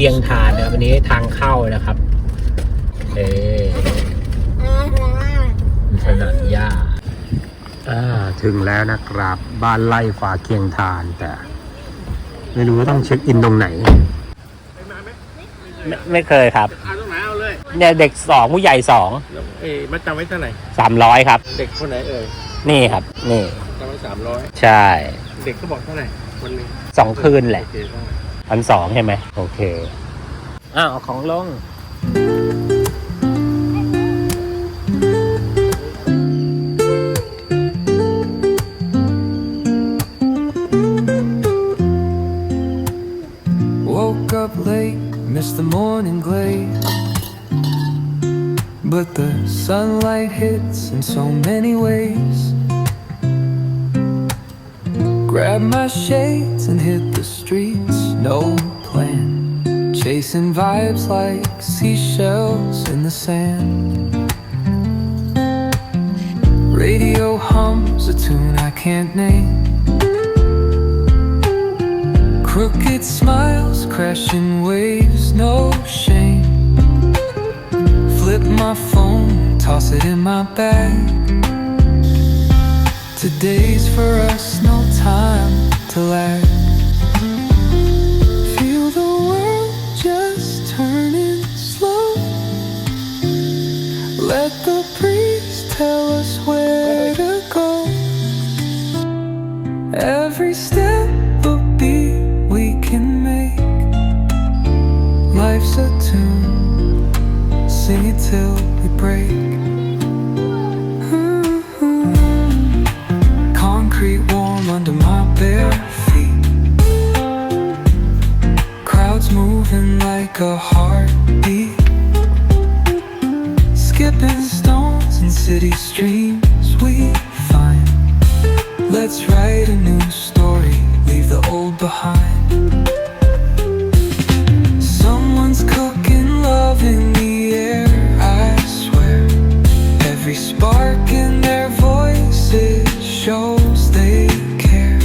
บ้านไล่ฟ้าเคียงทานนะครับวันนี้ทางเข้านะครับ เอสนามหญ้าอ่าถึงแล้วนะครับ บ้านไล่ฟ้าเคียงทานแต่ ไม่รู้ว่าต้องเช็คอินตรงไหน ไม่ไม่เคยครับ เอาตรงไหนเอาเลย เนี่ยเด็กสองผู้ใหญ่สองเอ้มาจำไว้เท่าไหร่สามร้อยครับ เด็กคนไหนเอ่ยนี่ครับ นี่จำไว้สามร้อยใช่ เด็กเขาบอกเท่าไหร่วันหนึงสองคืนแหละ โอเคได้ พันสองใช่ไหมโอเค อ้าวเอาของลง Woke up late, missed the morning glaze. But the sunlight hits in so many ways. Grab my shades and hit the streets, no plan. Chasing vibes like seashells in the sand. Radio hums a tune I can't name. Crooked smiles, crashing waves, no shame. Flip my phone, toss it in my bag. Today's for us, no time to lag. Moving like a heartbeat. Skipping stones in city streams we find. Let's write a new story, leave the old behind. Someone's cooking love in the air, I swear. Every spark in their voices shows they care.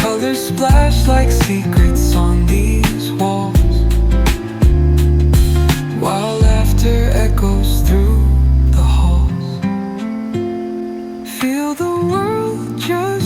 Colors splash like secrets The world just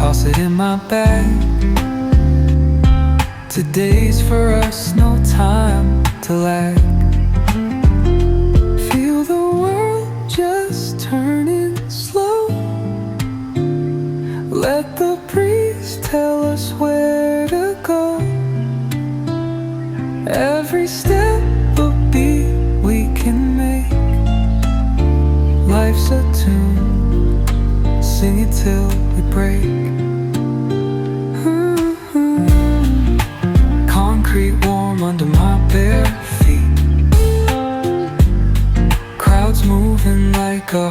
toss it in my bag. Today's for us, no time to lag. Feel the world just turning slow. Let the breeze tell us where to go. Every step a beat we can make. Life's a tune, sing it till we break. Under my bare feet. Crowds moving like a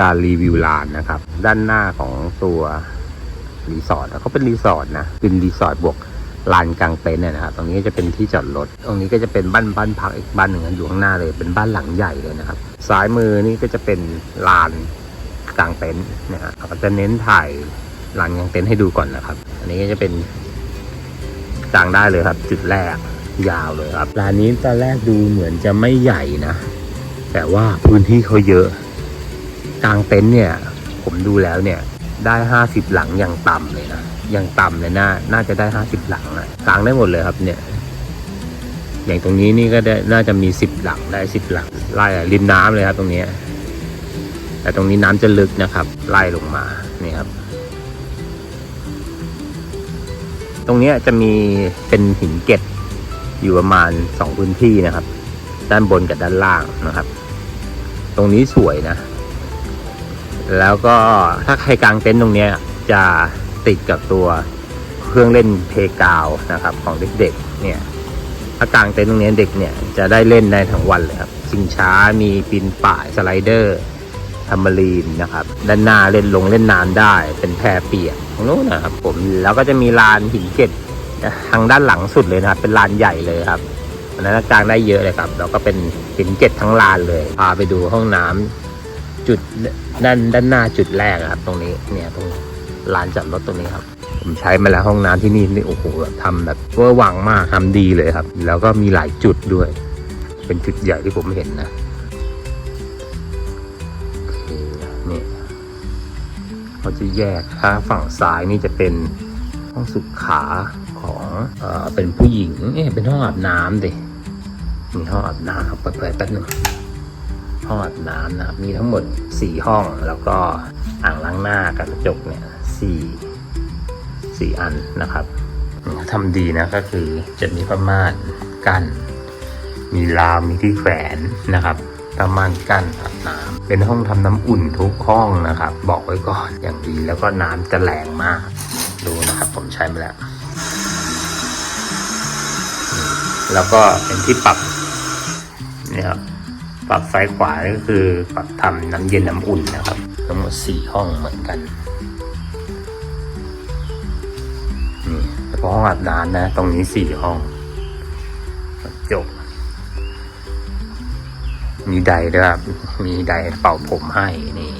การรีวิวลานนะครับ ด้านหน้าของตัวรีสอร์ทเขาเป็นรีสอร์ทนะเป็นรีสอร์ทบวกลานกลางเต็นท์นะครับตรงนี้จะเป็นที่จอดรถตรงนี้ก็จะเป็นบ้านบ้านพักอีกบ้านหนึ่งอยู่ข้างหน้าเลย เป็นบ้านหลังใหญ่เลยนะครับซ้ายมือนี่ก็จะเป็นลานกลางเต็นท์นะฮะเราก็จะเน้นถ่ายลานกลางเต็นท์ให้ดูก่อนนะครับ อันนี้ก็จะเป็นกลางได้เลยครับ จุดแรกยาวเลยครับลานนี้ตอนแรกดูเหมือนจะไม่ใหญ่นะ แต่ว่าพื้นที่เขาเยอะ กลางเต็นท์เนี่ย ผมดูแล้วเนี่ยได้ห้าสิบหลังอย่างต่ำเลยนะอย่างต่ำเลยน่าน่าจะได้ห้าสิบหลังนะกลางได้หมดเลยครับเนี่ย อย่างตรงนี้นี่ก็ได้น่าจะมีสิบหลังได้สิบหลังไล่ริมน้ำเลยครับ ตรงนี้แต่ตรงนี้น้ำจะลึกนะครับ ไล่ลงมานี่ครับ ตรงนี้จะมีเป็นหินเก็ดอยู่ประมาณสองพื้นที่นะครับ ด้านบนกับด้านล่างนะครับ ตรงนี้สวยนะ แล้วก็ถ้าใครกางเต็นท์ตรงนี้จะติดกับตัวเครื่องเล่นเพกาวนะครับของเด็กๆเนี่ยถ้ากางเต็นท์ตรงนี้เด็กเนี่ยจะได้เล่นได้ทั้งวันเลยครับชิงช้ามีปีนป่ายสไลเดอร์ทัมเบอรีนนะครับด้านหน้าเล่นลงเล่นน้ำได้เป็นแพเปียกตรงนู้นนะครับผมแล้วก็จะมีลานหินเก็ดทางด้านหลังสุดเลยนะครับ เป็นลานใหญ่เลยครับอันนั้นกางได้เยอะเลยครับ แล้วก็เป็นหินเก็ดทั้งลานเลยพาไปดูห้องน้ำ จุดด้านด้านหน้าจุดแรกครับ ตรงนี้เนี่ยตรงลานจอดรถตรงนี้ครับ ผมใช้มาแล้วห้องน้ำที่นี่นี่โอ้โหทำแบบเวอร์วังมากทำดีเลยครับ แล้วก็มีหลายจุดด้วย เป็นจุดใหญ่ที่ผมเห็นนะนี่เขาจะแยกถ้าฝั่งซ้ายนี่จะเป็นห้องสุขาของเออเป็นผู้หญิงเอ๊ะเป็นห้องอาบน้ำดิมีห้องอาบน้ำครับเปิดแป๊บนึง ห้องอาบน้ำนะครับ มีทั้งหมด 4 ห้องแล้วก็อ่างล้างหน้ากับกระจกเนี่ยสี่สี่อันนะครับทำดีนะก็คือจะมีผ้าม่านกั้น มีราวมีที่แขวนนะครับผ้าม่านกั้นอาบน้ำเป็นห้องทำน้ำอุ่นทุกห้องนะครับ บอกไว้ก่อนอย่างดีแล้วก็น้ำจะแรงมาก ดูนะครับ ผมใช้มาแล้ว แล้วก็เป็นที่ปรับเนี่ยครับ ปรับซ้ายขวาก็คือปรับทำน้ำเย็นน้ำอุ่นนะครับ ทั้งหมดสี่ห้องเหมือนกันนี่แล้วก็ห้องอาบน้ำนะ ตรงนี้สี่ห้องจบมีไดด้วยครับ มีไดเป่าผมให้นี่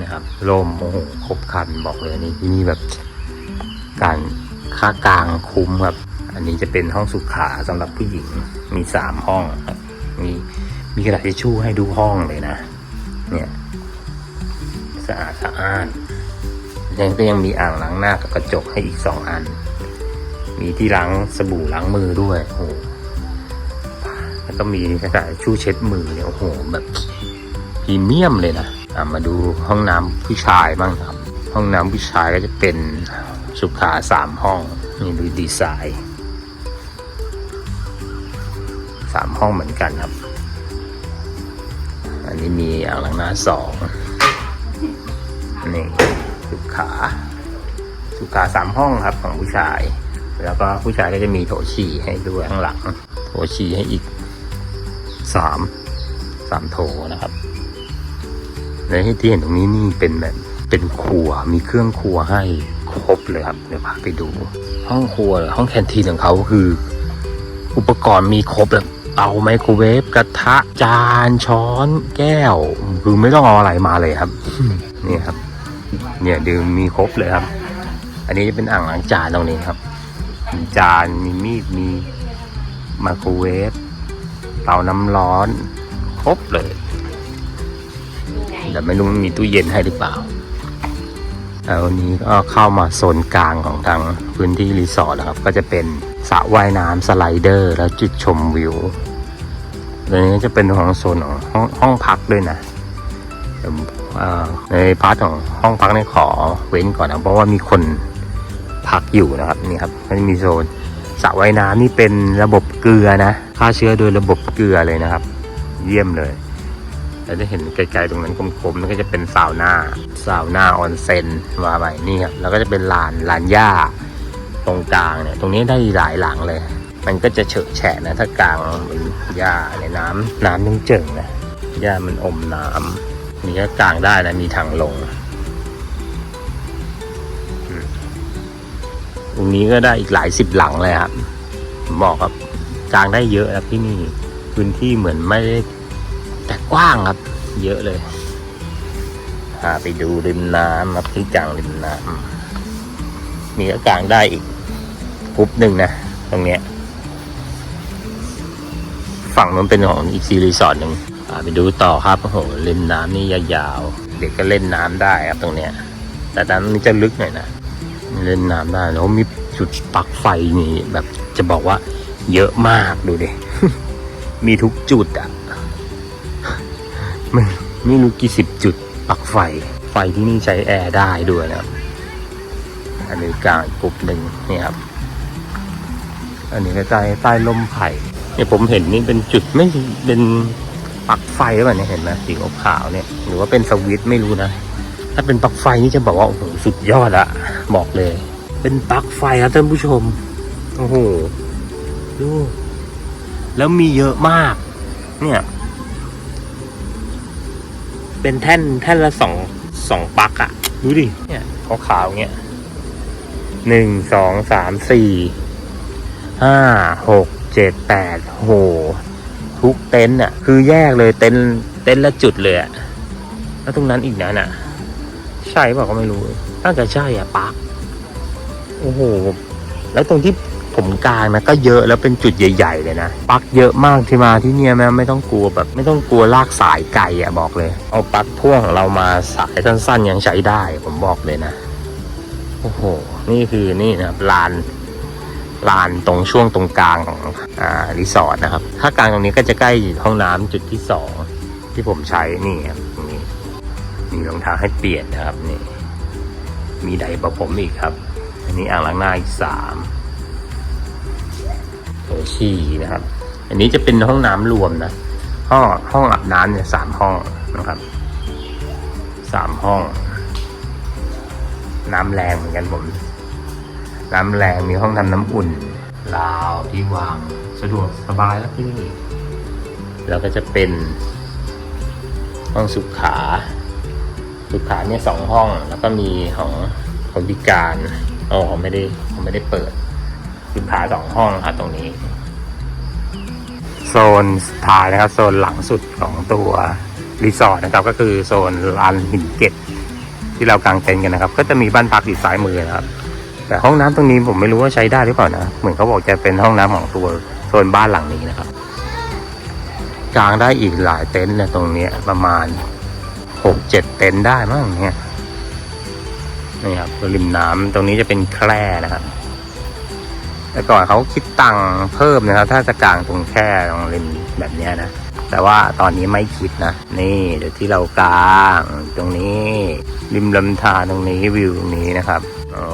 นะครับร่มโอ้โหครบครันบอกเลยนี่ที่นี่แบบการค่ากลางคุ้มครับ อันนี้จะเป็นห้องสุขาสำหรับผู้หญิงมีสามห้องครับ มีกระดาษทิชชู่ให้ดูห้องเลยนะ เนี่ยสะอาดสะอ้านยังก็ยังมีอ่างล้างหน้ากับกระจกให้อีกสองอัน มีที่ล้างสบู่ล้างมือด้วยโอ้โหแล้วก็มีกระดาษทิชชู่เช็ดมือเนี่ยโอ้โหแบบพรีเมียมเลยนะอะมาดูห้องน้ำผู้ชายบ้างครับ ห้องน้ำผู้ชายก็จะเป็นสุขาสามห้องนี่ดูดีไซน์สามห้องเหมือนกันครับ นี้มีอ่างล้างหน้าสองนี่สุขา สุขาสามห้องครับของผู้ชาย แล้วก็ผู้ชายก็จะมีโถฉี่ให้ด้วยข้างหลัง โถฉี่ให้อีกสามสามโถนะครับในที่เห็นตรงนี้นี่เป็นแบบเป็นครัวมีเครื่องครัวให้ครบเลยครับเดี๋ยวพาไปดู ห้องครัวห้องแคนทีนของเขาคือ อุปกรณ์มีครบแบบ เตาไมโครเวฟกระทะจานช้อนแก้ว คือไม่ต้องเอาอะไรมาเลยครับ นี่ครับ เนี่ยดื่มมีครบเลยครับ อันนี้จะเป็นอ่างล้างจานตรงนี้ครับมีจานมีมีดมีไมโครเวฟเตาน้ำร้อนครบเลย แต่ไม่รู้มันมีตู้เย็นให้หรือเปล่าแล้ววันนี้ก็เข้ามาโซนกลางของทางพื้นที่รีสอร์ทแล้วครับ ก็จะเป็นสระว่ายน้ำสไลเดอร์ แล้วจุดชมวิว แล้วนี้จะเป็นของโซนของห้องห้องพักด้วยนะเอ่ในพาร์ทของห้องพักเนี่ขอเว้นก่อนนะเพราะว่ามีคนพักอยู่นะครับนี่ครับมันมีโซนสระว่ายน้ำนี่เป็นระบบเกลือนะฆ่าเชื้อโดยระบบเกลือเลยนะครับ เยี่ยมเลยแล้วจะเห็นไกลๆตรงนั้นกลมๆนั่นก็จะเป็นสาวหน้าสาวหน้าออนเซ็นมาใหม่นี่ครับแล้วก็จะเป็นลานลานหญ้าตรงกลางเนี่ยตรงนี้ได้หลายหลังเลย มันก็จะเฉอะแฉะนะถ้ากลางเป็นหญ้าในน้ำน้ำต้องเจิ่งนะหญ้ามันอมน้ำนี่ก็กลางได้นะมีทางลงตรงนี้ก็ได้อีกหลายสิบหลังเลยครับผมบอกครับกลางได้เยอะครับที่นี่พื้นที่เหมือนไม่ได้แต่กว้างครับ เยอะเลยพาไปดูริมน้ำครับที่กลางริมน้ำมีก็กลางได้อีกกรุ๊ปหนึ่งนะ ตรงเนี้ย ฝั่งนั้นเป็นของอีกซีรีสอร์ทหนึ่งไปดูต่อครับโอ้โหเล่นน้ำนี่ยาวๆ เด็กก็เล่นน้ำได้ครับตรงเนี้ย แต่น้ำนี่จะลึกหน่อยนะ เล่นน้ำได้แล้วมีจุดปักไฟนี่แบบจะบอกว่า เยอะมากดูดิ มีทุกจุดอะไม่ไม่รู้กี่สิบจุดปักไฟ ไฟที่นี่ใช้แอร์ได้ด้วยนะครับ อันนี้กลางกลุ่มหนึ่งนี่ครับ อันนี้ก็ใต้ใต้ลมไผ่ เนี่ยผมเห็นนี่เป็นจุดไม่เป็นปลั๊กไฟหรือเปล่าเนี่ยเห็นไหมสีขาวๆเนี่ย หรือว่าเป็นสวิตช์ไม่รู้นะ ถ้าเป็นปลั๊กไฟนี่จะบอกว่าโอ้โหสุดยอดอะบอกเลย เป็นปลั๊กไฟครับท่านผู้ชมโอ้โหดูแล้วมีเยอะมาก เนี่ย เป็นแท่นแท่นละสองสองปลั๊กอะดูดิเนี่ยขาวๆเนี่ยหนึ่งสองสามสี่ห้าหก เจ็ดแปดโห ทุกเต็นท์อะ คือแยกเลยเต็นท์เต็นท์ละจุดเลยอะ แล้วตรงนั้นอีกนั้นอะ ใช่ป่าก็ไม่รู้น่าจะใช่อะปักโอ้โห แล้วตรงที่ผมกลางนะก็เยอะแล้วเป็นจุดใหญ่ๆเลยนะปักเยอะมากที่มาที่เนี่ยแม่ไม่ต้องกลัวแบบ ไม่ต้องกลัวลากสายไกลอะบอกเลย เอาปักพ่วงเรามาสายสั้นๆยังใช้ได้ ผมบอกเลยนะ โอ้โห นี่คือนี่นะลาน ลานตรงช่วงตรงกลางของอ่ารีสอร์ทนะครับ ถ้ากลางตรงนี้ก็จะใกล้ห้องน้ำจุดที่สองที่ผมใช้นี่ครับตรงนี้มีรองเท้าให้เปลี่ยนนะครับนี่มีไดร์ประผมอีกครับ อันนี้อ่างล้างหน้าอีกสามโถชี่นะครับ อันนี้จะเป็นห้องน้ำรวมนะห้องห้องอาบน้ำเนี่ยสามห้องนะครับสามห้อง น้ำแรงเหมือนกันผม น้ำแรงมีห้องทำน้ำอุ่นลาวที่วางสะดวกสบายแล้วที่นี่แล้วก็จะเป็นห้องสุขา สุขาเนี่ยสองห้อง แล้วก็มีของคนพิการอ๋อไม่ได้ไม่ได้เปิด สุขาสองห้องครับตรงนี้ โซนสุดท้ายนะครับ โซนหลังสุดของตัวรีสอร์ทนะครับ ก็คือโซนลานหินเกตที่เรากางเต็นท์กันนะครับ ก็จะมีบ้านพักอยู่ซ้ายมือนะครับ แต่ห้องน้ำตรงนี้ผมไม่รู้ว่าใช้ได้หรือเปล่านะ เหมือนเขาบอกจะเป็นห้องน้ำของตัวโซนบ้านหลังนี้นะครับ กลางได้อีกหลายเต็นท์นะตรงเนี้ยประมาณหกเจ็ดเต็นท์ได้มั้งเนี่ยนี่ครับริมน้ำตรงนี้จะเป็นแคร่นะครับแต่ก่อนเขาคิดตังค์เพิ่มนะครับ ถ้าจะกางตรงแคร่ตรงริมแบบเนี้ยนะแต่ว่าตอนนี้ไม่คิดนะ นี่เดี๋ยวที่เรากางตรงนี้ ริมลำธารตรงนี้วิวตรงนี้นะครับอ๋อ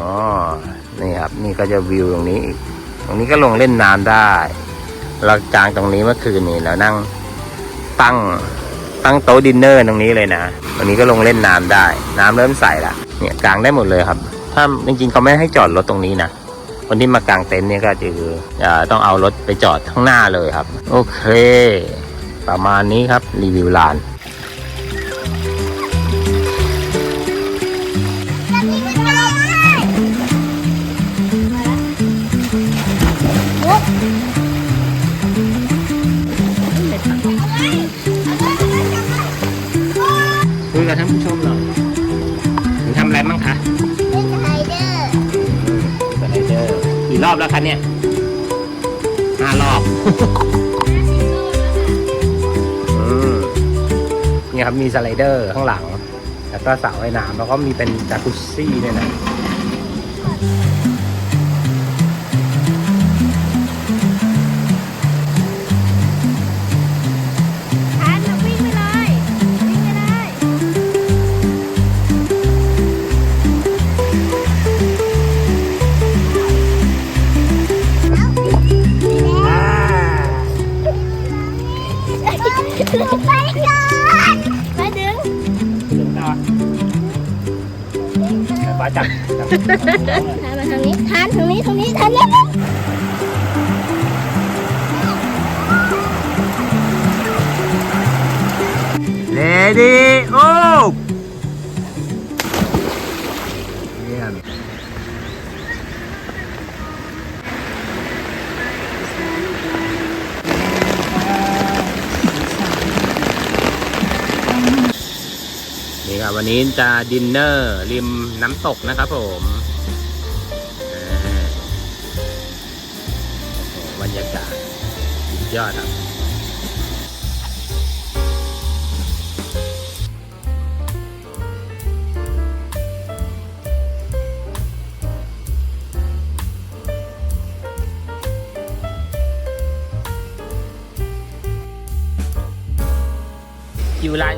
นี่ครับ นี่ก็จะวิวตรงนี้อีกตรงนี้ก็ลงเล่นน้ำได้ เรากางตรงนี้เมื่อคืนนี้แล้วนั่งตั้งตั้งโต๊ะดินเนอร์ตรงนี้เลยนะตรงนี้ก็ลงเล่นน้ำได้ น้ำเริ่มใสละเนี่ยกางได้หมดเลยครับ ถ้าจริงๆเขาไม่ให้จอดรถตรงนี้นะคนที่มากางเต็นท์เนี่ยก็คือต้องเอารถไปจอดข้างหน้าเลยครับ โอเค ประมาณนี้ครับรีวิวลาน ผู้ชมหน่อยหนูทำอะไรบ้างคะสไลเดอร์กี่รอบแล้วคะเนี่ยห้ารอบอืมนี่ครับมีสไลเดอร์ข้างหลัง แล้วก็สระว่ายน้ำแล้วก็มีเป็นจากุซซี่เนี่ยนะ ทานมาทางนี้ทานทางนี้ทางนี้ทานเร็วเลดี้โอ้ วันนี้จะดินเนอร์ริมน้ำตกนะครับผมอ่าบรรยากาศสุดยอดครับ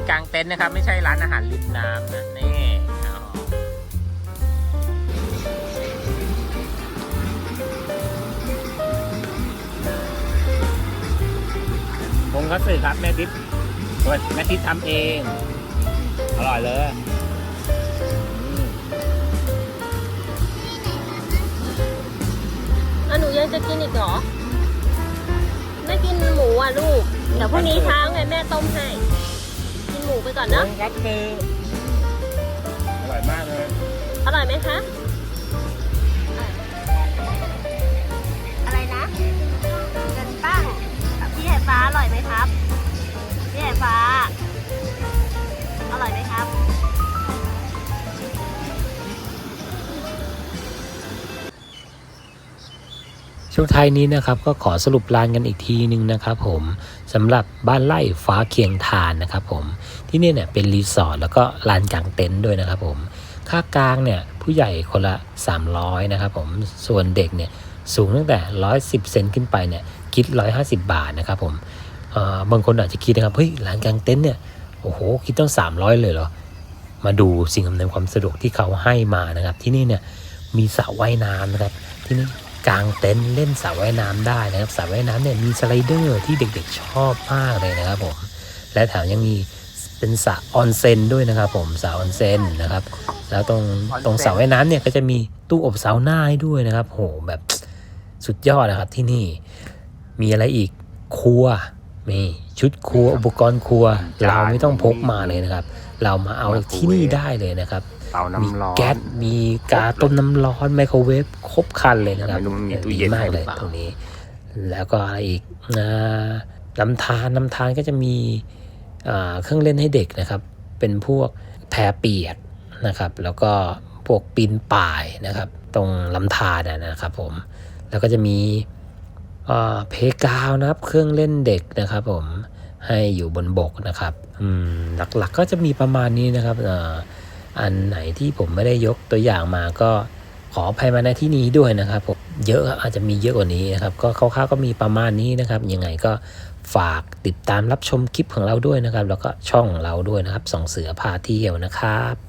กลางเต็นท์นะครับ ไม่ใช่ร้านอาหารริมน้ำนะนี่เอาผงคัตสึครับแม่ทิพย์แม่ทิพย์ทำเอง อร่อยเลยอะหนูยังจะกินอีกเหรอ ไม่กินหมูอะลูก เดี๋ยวพรุ่งนี้เช้าไงแม่ต้มให้ มูไปก่อนผเนาะงคัตสึอร่อยมากเลย อร่อยไหมคะ ช่วงท้ายนี้นะครับก็ขอสรุปลานกันอีกทีหนึ่งนะครับผมสำหรับบ้านไร่ฟ้าเคียงทานนะครับผมที่นี่เนี่ยเป็นรีสอร์ทแล้วก็ลานกางเต็นท์ด้วยนะครับผมค่ากลางเนี่ยผู้ใหญ่คนละ 300นะครับผมส่วนเด็กเนี่ยสูงตั้งแต่ 110 เซนขึ้นไปเนี่ยคิด 150 บาทนะครับผมบางคนอาจจะคิดนะครับเฮ้ยลานกางเต็นท์เนี่ยโอ้โหคิดต้อง 300 เลยเหรอมาดูสิ่งอำนวยความสะดวกที่เขาให้มานะครับ ที่นี่เนี่ยมีสระว่ายน้ำนะครับที่นี่ กางเต็นท์เล่นสระว่ายน้ำได้นะครับสระว่ายน้ำเนี่ยมีสไลเดอร์ที่เด็กๆชอบมากเลยนะครับผมและแถมยังมีเป็นสระออนเซนด้วยนะครับ ผมสระออนเซนนะครับ แล้วตรงตรงสระว่ายน้ำเนี่ยก็จะมีตู้อบซาวน่าให้ด้วยนะครับโหแบบสุดยอดนะครับที่นี่ มีอะไรอีกครัวมีชุดครัวอุปกรณ์ครัว เราไม่ต้องพกมาเลยนะครับ เรามาเอาที่นี่ได้เลยนะครับ เตามีน้ำร้อนแก๊สมีกาต้มน้ำร้อนไมโครเวฟครบครันเลยนะครับไม่รู้มันมีตู้ดีเย็นมากให้หเลรืยอเปล่าตรงนี้ แล้วก็อะไรอีกอ่าลำธารลำธารก็จะมีอ่าเครื่องเล่นให้เด็กนะครับ เป็นพวกแพเปียกนะครับ แล้วก็พวกปีนป่ายนะครับ ตรงลำธารนะนะครับผม แล้วก็จะมีเพกาวนะครับ เครื่องเล่นเด็กนะครับ ผมให้อยู่บนบกนะครับอืมหลักๆก็จะมีประมาณนี้นะครับอ่า อันไหนที่ผมไม่ได้ยกตัวอย่างมาก็ขออภัยมาในที่นี้ด้วยนะครับผมเยอะอาจจะมีเยอะกว่านี้นะครับ ก็คร่าวๆก็มีประมาณนี้นะครับ ยังไงก็ฝากติดตามรับชมคลิปของเราด้วยนะครับ แล้วก็ช่องของเราด้วยนะครับสองเสือพาเที่ยวนะครับ